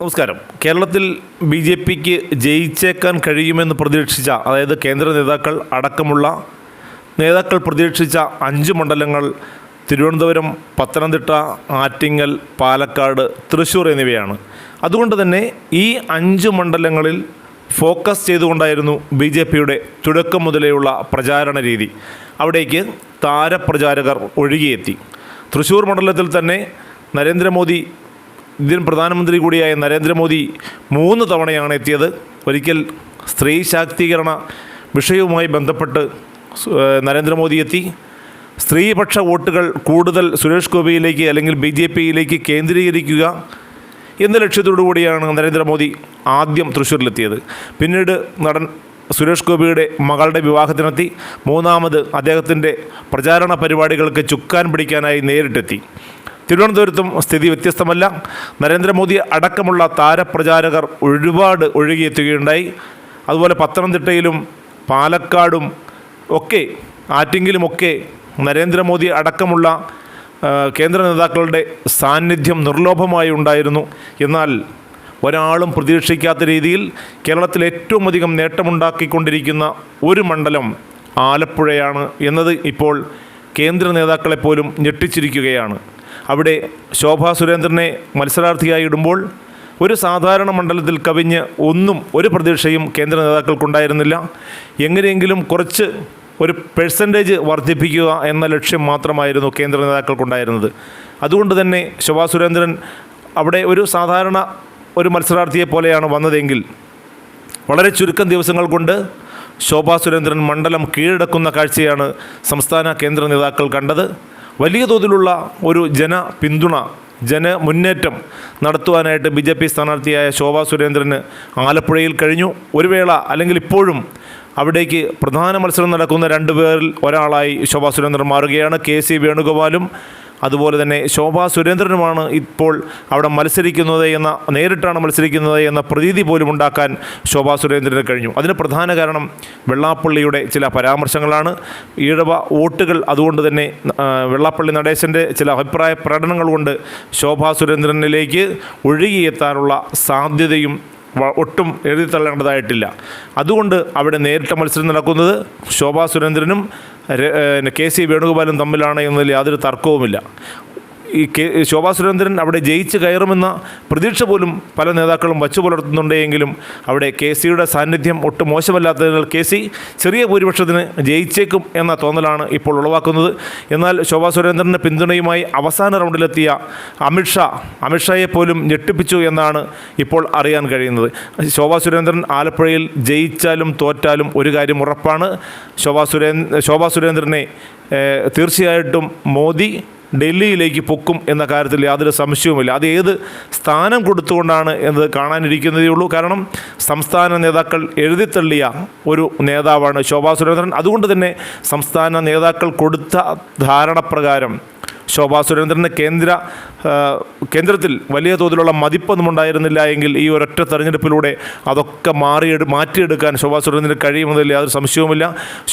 നമസ്കാരം. കേരളത്തിൽ B J പിക്ക് ജയിച്ചേക്കാൻ കഴിയുമെന്ന് പ്രതീക്ഷിച്ച അതായത് കേന്ദ്ര നേതാക്കൾ അടക്കമുള്ള നേതാക്കൾ പ്രതീക്ഷിച്ച അഞ്ച് മണ്ഡലങ്ങൾ തിരുവനന്തപുരം പത്തനംതിട്ട ആറ്റിങ്ങൽ പാലക്കാട് തൃശ്ശൂർ എന്നിവയാണ്. അതുകൊണ്ട് തന്നെ ഈ അഞ്ച് മണ്ഡലങ്ങളിൽ ഫോക്കസ് ചെയ്തുകൊണ്ടായിരുന്നു ബി ജെ പിയുടെ തുടക്കം മുതലേയുള്ള പ്രചാരണ രീതി. അവിടേക്ക് താരപ്രചാരകർ ഒഴുകിയെത്തി. തൃശ്ശൂർ മണ്ഡലത്തിൽ തന്നെ നരേന്ദ്രമോദി ഇന്ത്യൻ പ്രധാനമന്ത്രി കൂടിയായ നരേന്ദ്രമോദി മൂന്ന് തവണയാണ് എത്തിയത്. ഒരിക്കൽ സ്ത്രീ ശാക്തീകരണ വിഷയവുമായി ബന്ധപ്പെട്ട് നരേന്ദ്രമോദി എത്തി. സ്ത്രീപക്ഷ വോട്ടുകൾ കൂടുതൽ സുരേഷ് ഗോപിയിലേക്ക് അല്ലെങ്കിൽ ബി ജെ പിയിലേക്ക് കേന്ദ്രീകരിക്കുക എന്ന ലക്ഷ്യത്തോടു കൂടിയാണ് നരേന്ദ്രമോദി ആദ്യം തൃശ്ശൂരിലെത്തിയത്. പിന്നീട് നടൻ സുരേഷ് ഗോപിയുടെ മകളുടെ വിവാഹത്തിനെത്തി. മൂന്നാമത് അദ്ദേഹത്തിന്റെ പ്രചാരണ പരിപാടികൾക്ക് ചുക്കാൻ പിടിക്കാനായി നേരിട്ടെത്തി. തിരുവനന്തപുരത്തും സ്ഥിതി വ്യത്യസ്തമല്ല. നരേന്ദ്രമോദി അടക്കമുള്ള താരപ്രചാരകർ ഒരുപാട് ഒഴുകിയെത്തുകയുണ്ടായി. അതുപോലെ പത്തനംതിട്ടയിലും പാലക്കാടും ഒക്കെ ആറ്റിങ്ങിലുമൊക്കെ നരേന്ദ്രമോദി അടക്കമുള്ള കേന്ദ്ര നേതാക്കളുടെ സാന്നിധ്യം നിർലോഭമായി ഉണ്ടായിരുന്നു. എന്നാൽ ഒരാളും പ്രതീക്ഷിക്കാത്ത രീതിയിൽ കേരളത്തിൽ ഏറ്റവും അധികം നേട്ടമുണ്ടാക്കിക്കൊണ്ടിരിക്കുന്ന ഒരു മണ്ഡലം ആലപ്പുഴയാണ് എന്നത് ഇപ്പോൾ കേന്ദ്ര നേതാക്കളെപ്പോലും ഞെട്ടിച്ചിരിക്കുകയാണ്. അവിടെ ശോഭാ സുരേന്ദ്രനെ മത്സരാർത്ഥിയായി ഇടുമ്പോൾ ഒരു സാധാരണ മണ്ഡലത്തിൽ കവിഞ്ഞ് ഒന്നും ഒരു പ്രതീക്ഷയും കേന്ദ്ര നേതാക്കൾക്കുണ്ടായിരുന്നില്ല. എങ്ങനെയെങ്കിലും കുറച്ച് ഒരു പെർസെന്റേജ് വർദ്ധിപ്പിക്കുക എന്ന ലക്ഷ്യം മാത്രമായിരുന്നു കേന്ദ്ര നേതാക്കൾക്കുണ്ടായിരുന്നത്. അതുകൊണ്ട് തന്നെ ശോഭാ സുരേന്ദ്രൻ അവിടെ ഒരു സാധാരണ ഒരു മത്സരാർത്ഥിയെ പോലെയാണ് വന്നതെങ്കിൽ വളരെ ചുരുക്കം ദിവസങ്ങൾ കൊണ്ട് ശോഭാ സുരേന്ദ്രൻ മണ്ഡലം കീഴടക്കുന്ന കാഴ്ചയാണ് സംസ്ഥാന കേന്ദ്ര നേതാക്കൾ കണ്ടത്. വലിയ തോതിലുള്ള ഒരു ജന പിന്തുണ ജന മുന്നേറ്റം നടത്തുവാനായിട്ട് ബി ജെ പി സ്ഥാനാർത്ഥിയായ ശോഭാ സുരേന്ദ്രന് ആലപ്പുഴയിൽ കഴിഞ്ഞു. ഒരു വേള അല്ലെങ്കിൽ ഇപ്പോഴും അവിടേക്ക് പ്രധാന മത്സരം നടക്കുന്ന രണ്ട് പേരിൽ ഒരാളായി ശോഭാ സുരേന്ദ്രൻ മാറുകയാണ്. കെ സി വേണുഗോപാലും അതുപോലെ തന്നെ ശോഭാ സുരേന്ദ്രനുമാണ് ഇപ്പോൾ അവിടെ മത്സരിക്കുന്നത് എന്ന നേരിട്ടാണ് മത്സരിക്കുന്നത് എന്ന പ്രതീതി പോലും ഉണ്ടാക്കാൻ ശോഭാ സുരേന്ദ്രന് കഴിഞ്ഞു. അതിന് പ്രധാന കാരണം വെള്ളാപ്പള്ളിയുടെ ചില പരാമർശങ്ങളാണ്. ഈഴവ വോട്ടുകൾ അതുകൊണ്ട് തന്നെ വെള്ളാപ്പള്ളി നടേശന്റെ ചില അഭിപ്രായ പ്രകടനങ്ങൾ കൊണ്ട് ശോഭാ സുരേന്ദ്രനിലേക്ക് ഒഴുകിയെത്താനുള്ള സാധ്യതയും ഒട്ടും എഴുതിത്തള്ളേണ്ടതായിട്ടില്ല അതുകൊണ്ട് അവിടെ നേരിട്ട മത്സരം നടക്കുന്നത് ശോഭാ സുരേന്ദ്രനും കെ സി വേണുഗോപാലും തമ്മിലാണ് എന്നതിൽ യാതൊരു തർക്കവുമില്ല. ഈ കെ ശോഭാ സുരേന്ദ്രൻ അവിടെ ജയിച്ച് കയറുമെന്ന പ്രതീക്ഷ പോലും പല നേതാക്കളും വച്ചു പുലർത്തുന്നുണ്ടെങ്കിലും അവിടെ കെ സിയുടെ സാന്നിധ്യം ഒട്ടും മോശമല്ലാത്തതിനാൽ കെ സി ചെറിയ ഭൂരിപക്ഷത്തിന് ജയിച്ചേക്കും എന്ന തോന്നലാണ് ഇപ്പോൾ ഉളവാക്കുന്നത്. എന്നാൽ ശോഭാ സുരേന്ദ്രന്റെ പിന്തുണയുമായി അവസാന റൗണ്ടിലെത്തിയ അമിത്ഷാ അമിത്ഷായെ പോലും ഞെട്ടിപ്പിച്ചു എന്നാണ് ഇപ്പോൾ അറിയാൻ കഴിയുന്നത്. ശോഭാ സുരേന്ദ്രൻ ആലപ്പുഴയിൽ ജയിച്ചാലും തോറ്റാലും ഒരു കാര്യം ഉറപ്പാണ്. ശോഭാ സുരേന്ദ്ര ശോഭാ സുരേന്ദ്രനെ തീർച്ചയായിട്ടും മോദി ഡൽഹിയിലേക്ക് പൊക്കും എന്ന കാര്യത്തിൽ യാതൊരു സംശയവുമില്ല. അത് ഏത് സ്ഥാനം കൊടുത്തുകൊണ്ടാണ് എന്നത് കാണാനിരിക്കുന്നതേ ഉള്ളൂ. കാരണം സംസ്ഥാന നേതാക്കൾ എഴുതിത്തള്ളിയ ഒരു നേതാവാണ് ശോഭാ സുരേന്ദ്രൻ. അതുകൊണ്ട് തന്നെ സംസ്ഥാന നേതാക്കൾ കൊടുത്ത ധാരണപ്രകാരം ശോഭാ സുരേന്ദ്രന് കേന്ദ്ര കേന്ദ്രത്തിൽ വലിയ തോതിലുള്ള മതിപ്പൊന്നും ഉണ്ടായിരുന്നില്ല എങ്കിൽ ഈ ഒരൊറ്റ തെരഞ്ഞെടുപ്പിലൂടെ അതൊക്കെ മാറിയെടു മാറ്റിയെടുക്കാൻ ശോഭാ സുരേന്ദ്രന് കഴിയുമെന്നതിൽ യാതൊരു സംശയവുമില്ല.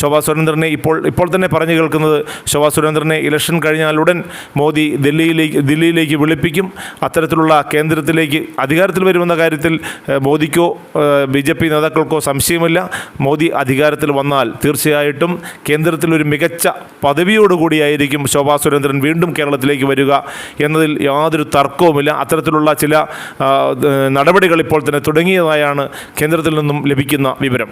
ശോഭാ സുരേന്ദ്രനെ ഇപ്പോൾ ഇപ്പോൾ തന്നെ പറഞ്ഞു കേൾക്കുന്നത് ശോഭാ സുരേന്ദ്രനെ ഇലക്ഷൻ കഴിഞ്ഞാൽ ഉടൻ മോദി ദില്ലിയിലേക്ക് ദില്ലിയിലേക്ക് വിളിപ്പിക്കും. അത്തരത്തിലുള്ള കേന്ദ്രത്തിലേക്ക് അധികാരത്തിൽ വരുമെന്ന കാര്യത്തിൽ മോദിക്കോ ബി ജെ പി നേതാക്കൾക്കോ സംശയമില്ല. മോദി അധികാരത്തിൽ വന്നാൽ തീർച്ചയായിട്ടും കേന്ദ്രത്തിൽ ഒരു മികച്ച പദവിയോടുകൂടിയായിരിക്കും ശോഭാ സുരേന്ദ്രൻ വീണ്ടും കേരളത്തിലേക്ക് വരിക എന്നതിൽ യാതൊരു തർക്കവുമില്ല. അത്തരത്തിലുള്ള ചില നടപടികൾ ഇപ്പോൾ തന്നെ തുടങ്ങിയതായാണ് കേന്ദ്രത്തിൽ നിന്നും ലഭിക്കുന്ന വിവരം.